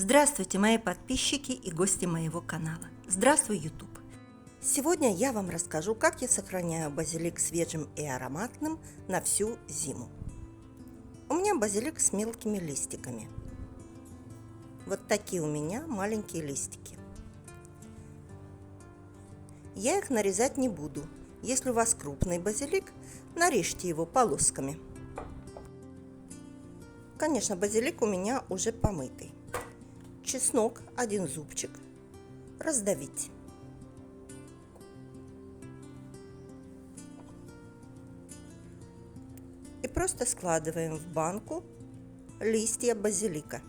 Здравствуйте, мои подписчики и гости моего канала. Здравствуй, YouTube. Сегодня я вам расскажу, как я сохраняю базилик свежим и ароматным на всю зиму. У меня базилик с мелкими листиками. Вот такие у меня маленькие листики. Я их нарезать не буду. Если у вас крупный базилик, нарежьте его полосками. Конечно, базилик у меня уже помытый. Чеснок, один зубчик, раздавить. И просто складываем в банку листья базилика.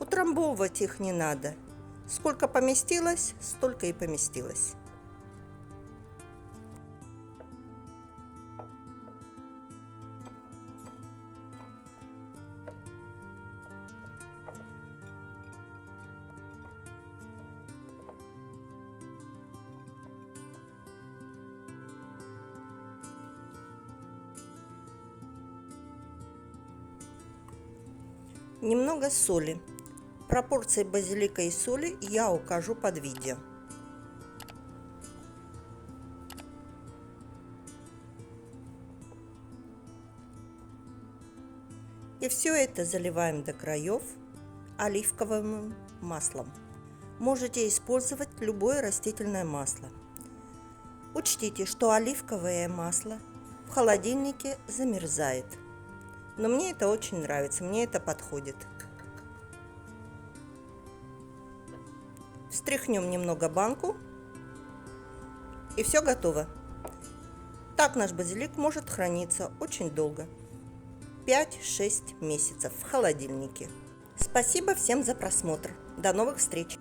Утрамбовывать их не надо. Сколько поместилось, столько и поместилось. Немного соли. Пропорции базилика и соли я укажу под видео. И все это заливаем до краев оливковым маслом. Можете использовать любое растительное масло. Учтите, что оливковое масло в холодильнике замерзает – но мне это очень нравится, мне это подходит. Встряхнем немного банку. И все готово. Так наш базилик может храниться очень долго. 5-6 месяцев в холодильнике. Спасибо всем за просмотр. До новых встреч!